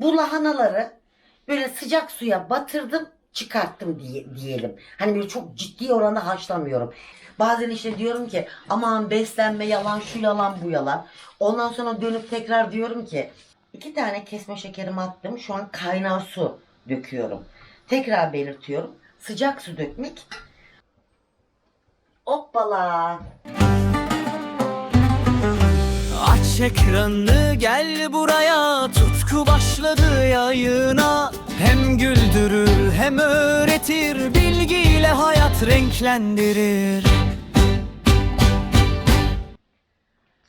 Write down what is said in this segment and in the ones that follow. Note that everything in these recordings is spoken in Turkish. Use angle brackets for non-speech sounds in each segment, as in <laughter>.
Bu lahanaları böyle sıcak suya batırdım çıkarttım diye, diyelim. Hani böyle çok ciddi oranda haşlamıyorum. Bazen işte diyorum ki aman beslenme yalan şu yalan bu yalan. Ondan sonra dönüp tekrar diyorum ki iki tane kesme şekerimi attım. Şu an kaynar su döküyorum. Tekrar belirtiyorum. Sıcak su dökmek. Hoppala. Aç ekranı gel buraya Tutku başladı yayına Hem güldürür hem öğretir Bilgiyle hayat renklendirir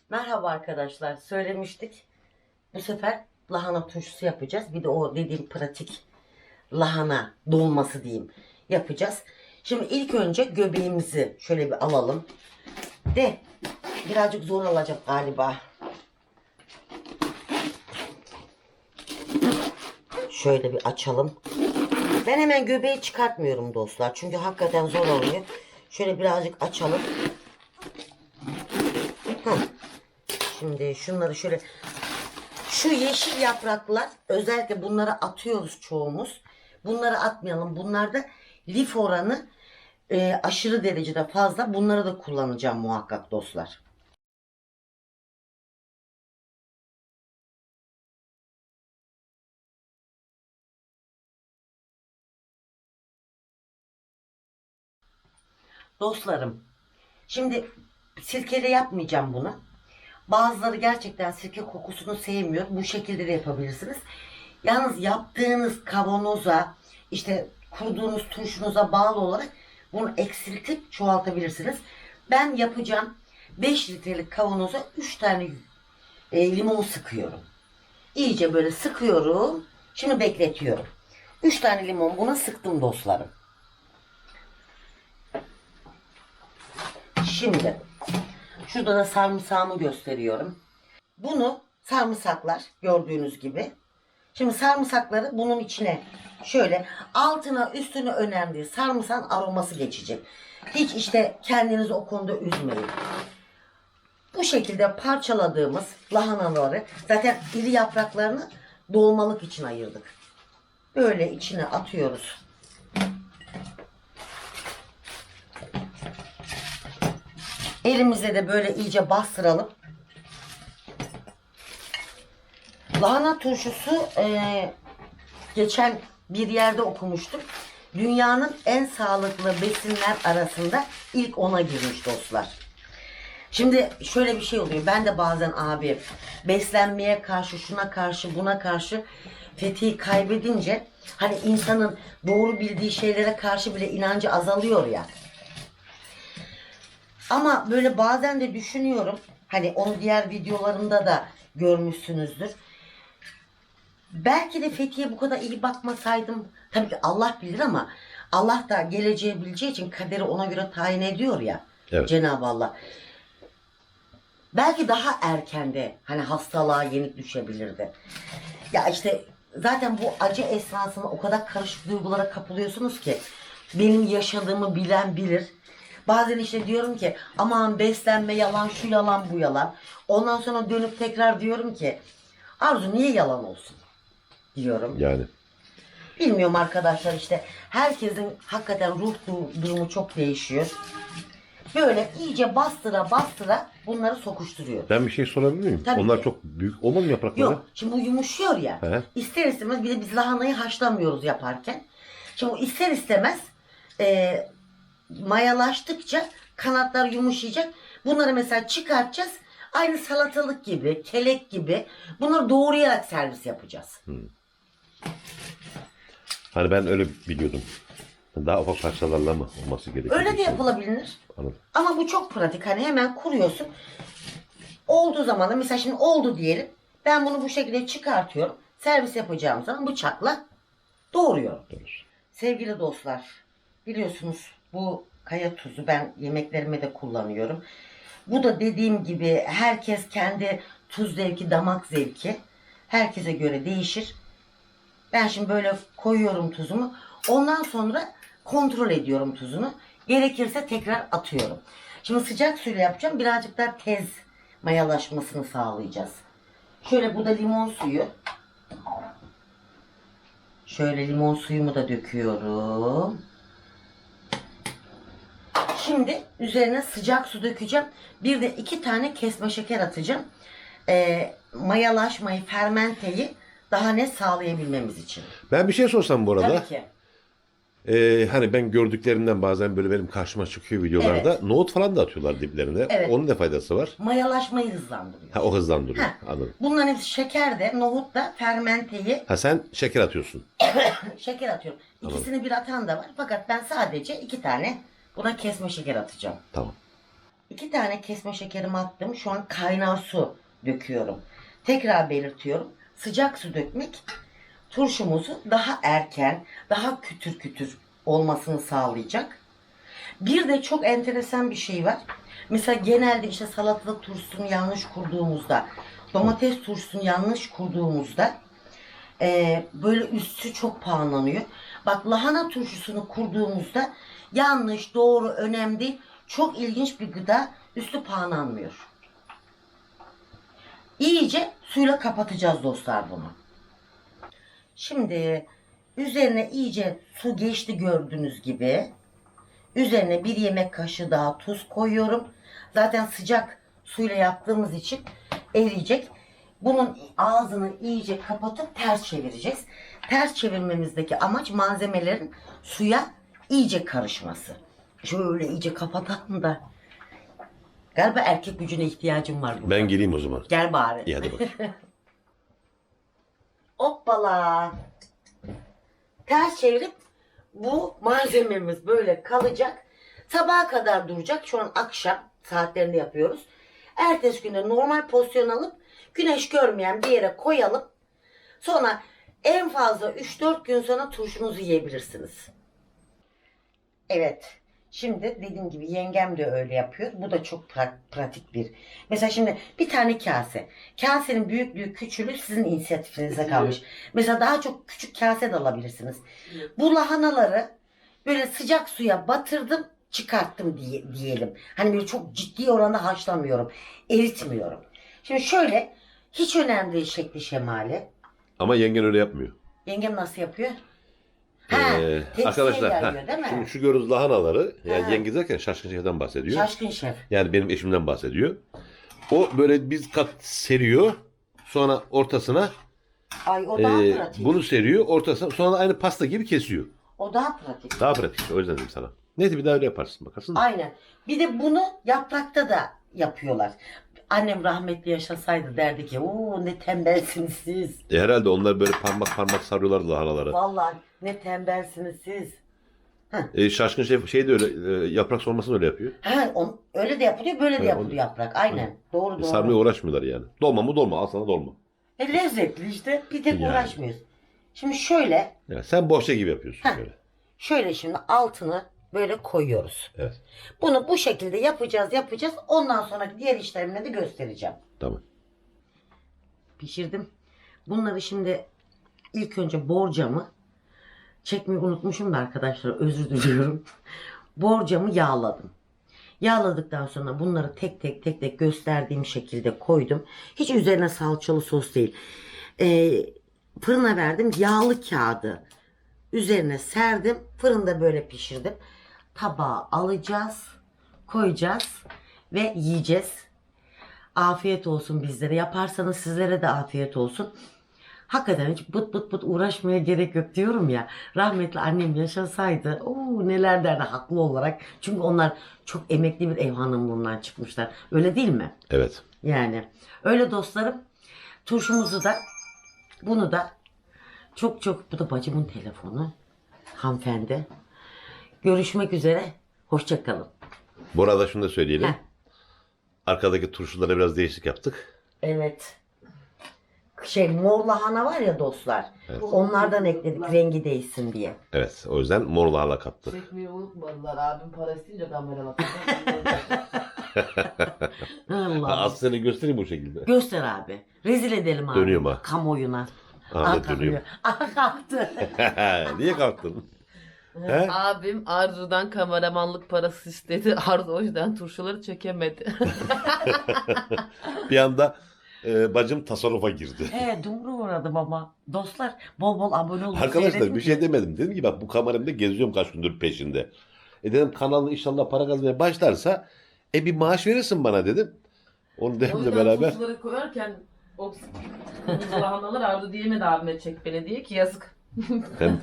Merhaba arkadaşlar. Söylemiştik. Bu sefer lahana turşusu yapacağız. Bir de o dediğim pratik lahana dolması diyeyim yapacağız. Şimdi ilk önce göbeğimizi şöyle bir alalım. De birazcık zor olacak galiba. Şöyle bir açalım. Ben hemen göbeği çıkartmıyorum dostlar. Çünkü hakikaten zor oluyor. Şöyle birazcık açalım. Heh. Şimdi şunları şöyle şu yeşil yapraklar özellikle bunları atıyoruz çoğumuz. Bunları atmayalım. Bunlarda lif oranı e, aşırı derecede fazla. Bunları da kullanacağım muhakkak dostlar. Dostlarım, şimdi sirkeli yapmayacağım bunu. Bazıları gerçekten sirke kokusunu sevmiyor. Bu şekilde de yapabilirsiniz. Yalnız yaptığınız kavanoza, işte kurduğunuz turşunuza bağlı olarak bunu eksiltip çoğaltabilirsiniz. Ben yapacağım 5 litrelik kavanoza 3 tane e, limon sıkıyorum. İyice böyle sıkıyorum. Şimdi bekletiyorum. 3 tane limon buna sıktım dostlarım. Şimdi şurada da sarımsağımı gösteriyorum. Bunu sarımsaklar gördüğünüz gibi. Şimdi sarımsakları bunun içine şöyle altına üstüne önemli değil. Sarımsağın aroması geçecek. Hiç işte kendinizi o konuda üzmeyin. Bu şekilde parçaladığımız lahanaları zaten iri yapraklarını dolmalık için ayırdık. Böyle içine atıyoruz. Elimize de böyle iyice bastıralım. Lahana turşusu eee, geçen bir yerde okumuştum. Dünyanın en sağlıklı besinler arasında ilk ona girmiş dostlar. Şimdi şöyle bir şey oluyor. Ben de bazen abi beslenmeye karşı, şuna karşı, buna karşı fethiyi kaybedince hani insanın doğru bildiği şeylere karşı bile inancı azalıyor ya. Ama böyle bazen de düşünüyorum. Hani onu diğer videolarımda da görmüşsünüzdür. Belki de Fethiye bu kadar iyi bakmasaydım. Tabii ki Allah bilir ama Allah da geleceği bileceği için kaderi ona göre tayin ediyor ya. Evet. Cenab-ı Allah. Belki daha erkende hani hastalığa yenik düşebilirdi. Ya işte zaten bu acı esnasında o kadar karışık duygulara kapılıyorsunuz ki benim yaşadığımı bilen bilir. Bazen işte diyorum ki aman beslenme yalan şu yalan bu yalan. Ondan sonra dönüp tekrar diyorum ki Arzu niye yalan olsun diyorum. Yani. Bilmiyorum arkadaşlar işte herkesin hakikaten ruh du- durumu çok değişiyor. Böyle iyice bastıra bastıra bunları sokuşturuyor. Ben bir şey sorabilir miyim? Tabii Onlar ki. çok büyük olmadı mı yaprakları? Yok şimdi bu yumuşuyor ya. He. İster istemez bir de biz lahanayı haşlamıyoruz yaparken. Şimdi bu ister istemez e, mayalaştıkça kanatlar yumuşayacak. Bunları mesela çıkartacağız. Aynı salatalık gibi, kelek gibi bunları doğrayarak servis yapacağız. Hani ben öyle biliyordum. Daha ufak parçalarla mı olması gerekiyor? Öyle de yapılabilir. Anladım. Ama bu çok pratik. Hani hemen kuruyorsun. Olduğu zaman da mesela şimdi oldu diyelim. Ben bunu bu şekilde çıkartıyorum. Servis yapacağım zaman bıçakla doğruyorum. Doğru. Sevgili dostlar, biliyorsunuz bu kaya tuzu ben yemeklerime de kullanıyorum. Bu da dediğim gibi herkes kendi tuz zevki, damak zevki herkese göre değişir. Ben şimdi böyle koyuyorum tuzumu. Ondan sonra kontrol ediyorum tuzunu. Gerekirse tekrar atıyorum. Şimdi sıcak suyla yapacağım. Birazcık daha tez mayalaşmasını sağlayacağız. Şöyle bu da limon suyu. Şöyle limon suyumu da döküyorum. Şimdi üzerine sıcak su dökeceğim. Bir de iki tane kesme şeker atacağım. Ee, mayalaşmayı, fermenteyi daha net sağlayabilmemiz için. Ben bir şey sorsam bu arada. Tabii ki. Ee, hani ben gördüklerimden bazen böyle benim karşıma çıkıyor videolarda. Evet. Nohut falan da atıyorlar diplerine. Evet. Onun ne faydası var? Mayalaşmayı hızlandırıyor. Ha o hızlandırıyor. Ha. Anladım. Bunların hepsi şeker de, nohut da fermenteyi Ha sen şeker atıyorsun. <coughs> şeker atıyorum. İkisini bir atan da var. Fakat ben sadece iki tane buna kesme şeker atacağım. Tamam. İki tane kesme şekerimi attım. Şu an kaynar su döküyorum. Tekrar belirtiyorum. Sıcak su dökmek turşumuzu daha erken, daha kütür kütür olmasını sağlayacak. Bir de çok enteresan bir şey var. Mesela genelde işte salatalık turşusunu yanlış kurduğumuzda, domates turşusunu yanlış kurduğumuzda eee, böyle üstü çok pahalanıyor. Bak lahana turşusunu kurduğumuzda yanlış, doğru, önemli. Çok ilginç bir gıda üstü pahalanmıyor. İyice suyla kapatacağız dostlar bunu. Şimdi üzerine iyice su geçti gördüğünüz gibi. Üzerine bir yemek kaşığı daha tuz koyuyorum. Zaten sıcak suyla yaptığımız için eriyecek. Bunun ağzını iyice kapatıp ters çevireceğiz. Ters çevirmemizdeki amaç malzemelerin suya iyice karışması. Şöyle iyice kapatalım da. Galiba erkek gücüne ihtiyacım var. burada. Ben gireyim o zaman. Gel bari. İyi hadi bakayım. <laughs> Hoppala. Ters çevirip bu malzememiz böyle kalacak. Sabaha kadar duracak. Şu an akşam saatlerinde yapıyoruz. Ertesi günde normal pozisyon alıp güneş görmeyen bir yere koyalım. Sonra en fazla 3-4 gün sonra turşunuzu yiyebilirsiniz. Evet. Şimdi dediğim gibi yengem de öyle yapıyor. Bu da çok pra- pratik bir. Mesela şimdi bir tane kase. Kasenin büyüklüğü küçüğü sizin inisiyatifinize kalmış. Mesela daha çok küçük kase de alabilirsiniz. Bu lahanaları böyle sıcak suya batırdım çıkarttım diye, diyelim. Hani böyle çok ciddi oranda haşlamıyorum. Eritmiyorum. Şimdi şöyle hiç önemli değil şekli şemali. Ama yengen öyle yapmıyor. Yengem nasıl yapıyor? Ha, Ee, tepsiye arkadaşlar ha, yayıyor, değil mi? şimdi şu görüyoruz lahanaları. Yani Ha. yenge derken şaşkın şeften bahsediyor. Şaşkın şef. Yani benim eşimden bahsediyor. O böyle biz kat seriyor. Sonra ortasına Ay o daha e, pratik. bunu seriyor. Ortasına sonra aynı pasta gibi kesiyor. O daha pratik. Daha pratik. işte, O yüzden dedim sana. Neyse bir daha öyle yaparsın bakarsın. Aynen. Bir de bunu yaprakta da yapıyorlar. Annem rahmetli yaşasaydı derdi ki ooo ne tembelsiniz siz. E, herhalde onlar böyle parmak parmak sarıyorlardı lahanaları. Vallahi ne tembelsiniz siz. E, şaşkın şef şey de öyle e, yaprak sormasını öyle yapıyor. Ha, on, öyle de yapılıyor böyle de Evet, yapılıyor yaprak. Aynen. Doğru E, doğru. sarmaya uğraşmıyorlar yani. Dolma mı dolma al sana dolma. E, lezzetli işte. Bir tek Yani. uğraşmıyoruz. Şimdi şöyle Yani sen bohça gibi yapıyorsun Heh. böyle. şöyle şimdi altını böyle koyuyoruz. Evet. Bunu bu şekilde yapacağız yapacağız. Ondan sonra diğer işlemini de göstereceğim. Tamam. pişirdim. Bunları şimdi ilk önce borcamı çekmeyi unutmuşum da arkadaşlar özür diliyorum. <laughs> borcamı yağladım. Yağladıktan sonra bunları tek tek tek tek gösterdiğim şekilde koydum. Hiç üzerine salçalı sos değil. Ee, fırına verdim. Yağlı kağıdı üzerine serdim. Fırında böyle pişirdim. Tabağa alacağız. Koyacağız. Ve yiyeceğiz. Afiyet olsun bizlere. Yaparsanız sizlere de afiyet olsun. Hakikaten hiç bıt bıt bıt uğraşmaya gerek yok diyorum ya. Rahmetli annem yaşasaydı oo, neler derdi haklı olarak. Çünkü onlar çok emekli bir ev hanımlığından çıkmışlar. Öyle değil mi? Evet. Yani öyle dostlarım. Turşumuzu da bunu da çok çok bu da bacımın telefonu. Hanımefendi. Görüşmek üzere. Hoşçakalın. Bu arada şunu da söyleyelim. Heh. Arkadaki turşulara biraz değişik yaptık. Evet. Şey mor lahana var ya dostlar. Onlardan ekledik rengi değişsin diye. Evet. O yüzden mor lahana kattık. Çekmeyi unutmadılar. Abim para isteyince kamera bakıyor. <laughs> Allah. Ha, Aslını göstereyim bu şekilde. Göster abi. Rezil edelim abi. Dönüyorum ha. Kamuoyuna. Ahmet dönüyor. Ah kalktı. <laughs> Niye kalktın? He? <laughs> Abim Arzu'dan kameramanlık parası istedi. <laughs> Arzu o yüzden turşuları çekemedi. <laughs> Bir anda e, bacım tasarrufa girdi. He dumru uğradım ama. Dostlar bol bol abone olun. Arkadaşlar bir şey demedim. Dedim ki bak bu kameramda geziyorum kaç gündür peşinde. E dedim kanalın inşallah para kazanmaya başlarsa e bir maaş verirsin bana dedim. Onu O dedim de yüzden beraber. tuzları koyarken o lahanalar Arzu diyemedi abime çek beni diye ki yazık. Hem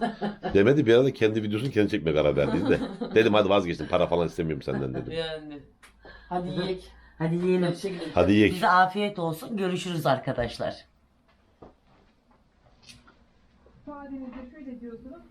demedi bir arada kendi videosunu kendi çekmeye karar verdiydi de. Dedim hadi vazgeçtim para falan istemiyorum senden dedim. Yani. Hadi yiyek. Hadi yiyelim. Şekilde. Hadi yiyek. Bize afiyet olsun. Görüşürüz arkadaşlar. ifadenize şöyle diyorsunuz.